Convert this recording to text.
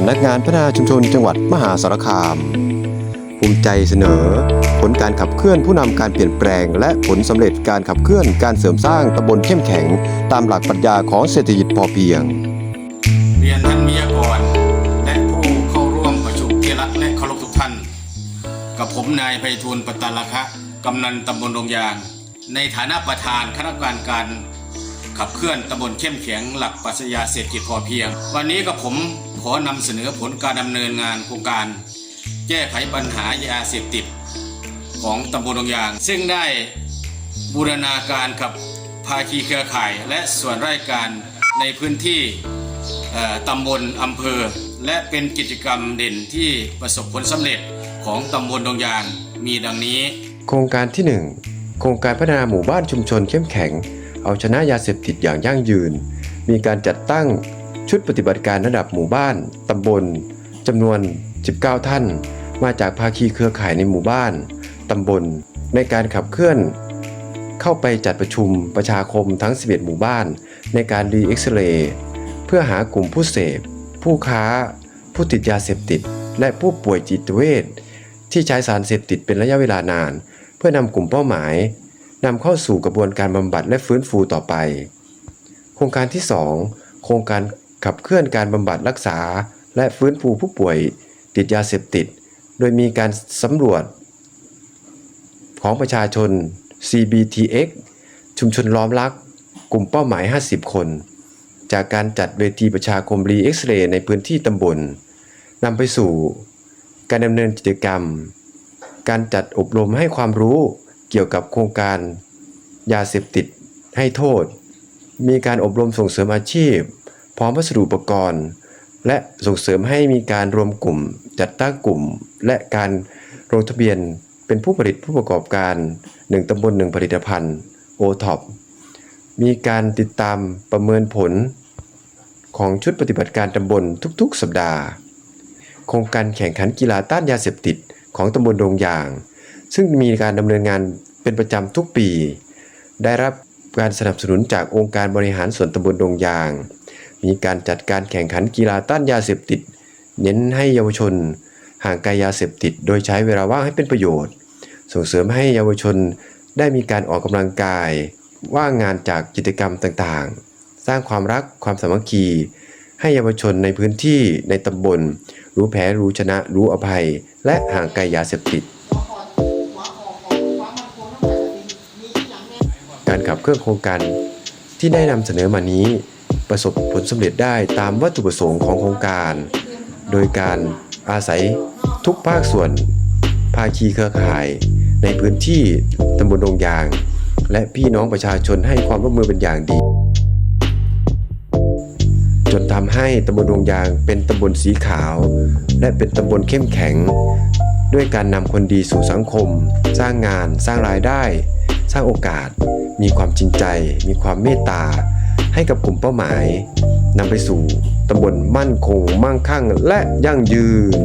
ำนักงานพัฒนาชุมชนจังหวัดมหาสารคาม ภูมิใจเสนอ ผลการขับเคลื่อนผู้นำการเปลี่ยนแปลง และผลสำเร็จการขับเคลื่อนการเสริมสร้างตำบลเข้มแข็ง ตามหลักปรัชญาของเศรษฐกิจพอเพียง เรียนท่านวิทยากร และผู้เข้าร่วมประชุมที่รักและเคารพทุกท่าน กับผมนายไพฑูรย์ปตาลคะกำนันตำบลดงยาง ในฐานะประธานคณะกรรมการการ ขับเคลื่อนตำบลเข้มแข็งหลักปรัชญาเศรษฐกิจพอเพียง วันนี้กับผมขอนำเสนอผลการดำเนินงานโครงการ แก้ไขปัญหายาเสพติดของตำบลดงยาง ซึ่งได้บูรณาการกับภาคีเครือข่าย และส่วนราชการในพื้นที่ตำบลอำเภอ และเป็นกิจกรรมเด่นที่ประสบผลสำเร็จของตำบลดงยางมีดังนี้ โครงการที่ 1 โครงการพัฒนาหมู่บ้านชุมชนเข้มแข็ง เอาชนะยาเสพติดอย่างยั่งยืน มีการจัดตั้งชุดปฏิบัติการระดับหมู่บ้าน ตำบลจำนวน 19 ท่าน มาจากภาคีเครือข่ายในหมู่บ้าน ตำบล ในการขับเคลื่อน เข้าไปจัดประชุมประชาคมทั้ง 11 หมู่บ้าน ในการรีเอ็กซเรย์เพื่อหากลุ่มผู้เสพ ผู้ค้า ผู้ติดยาเสพติด และผู้ป่วยจิตเวชที่ใช้สารเสพติดเป็นระยะเวลานาน เพื่อนำกลุ่มเป้าหมาย นำเข้าสู่กระบวนการบำบัดและฟื้นฟูต่อไป โครงการที่ 2 โครงการขับเคลื่อนการบำบัดรักษา และฟื้นฟูผู้ป่วย ติดยาเสพติด โดยมีการสำรวจ ของประชาชน CBTX ชุมชนล้อมรัก กลุ่มเป้าหมาย 50 คน จากการจัดเวทีประชาคมรีเอ็กซเรย์ในพื้นที่ตำบลนำไปสู่ การดำเนินกิจกรรม การจัดอบรมให้ความรู้ เกี่ยวกับโครงการยาเสพติดให้โทษ มีการอบรมส่งเสริมอาชีพ พร้อมวัสดุอุปกรณ์ และส่งเสริมให้มีการรวมกลุ่ม จัดตั้งกลุ่ม และการลงทะเบียนเป็นผู้ผลิตผู้ประกอบการ 1ตำบล1ผลิตภัณฑ์ o t o p มีการติดตามประเมินผล ของชุดปฏิบัติการตำบลทุกๆ สัปดาห์ โครงการแข่งขันกีฬาต้านยาเสพติดของตำบลดงยาง ซึ่งมีการดำเนินงานเป็นประจำทุกปี ได้รับการสนับสนุนจากองค์การบริหารส่วนตำบลดงยาง มีการจัดการแข่งขันกีฬาต้านยาเสพติด เน้นให้เยาวชน ห่างไกลยาเสพติด โดยใช้เวลาว่างให้เป็นประโยชน์ ส่งเสริมให้เยาวชนได้มีการออกกำลังกาย ว่างงานจากกิจกรรมต่างๆ สร้างความรักความสามัคคี ให้เยาวชนในพื้นที่ในตำบล รู้แพ้รู้ชนะ รู้อภัย และห่างไกลยาเสพติด การขับเคลื่อนโครงการที่ได้นำเสนอมานี้ ประสบผลสำเร็จได้ตามวัตถุประสงค์ของโครงการ โดยการอาศัยทุกภาคส่วน ภาคีเครือข่าย ในพื้นที่ตำบลดงยาง และพี่น้องประชาชนให้ความร่วมมือเป็นอย่างดี จนทำให้ตำบลดงยางเป็นตำบลสีขาว และเป็นตำบลเข้มแข็ง ด้วยการนำคนดีสู่สังคม สร้างงาน สร้างรายได้ สร้างโอกาส มีความจริงใจ มีความเมตตา ให้กับกลุ่มเป้าหมายนำไปสู่ตำบลมั่นคง มั่งคั่ง และยั่งยืน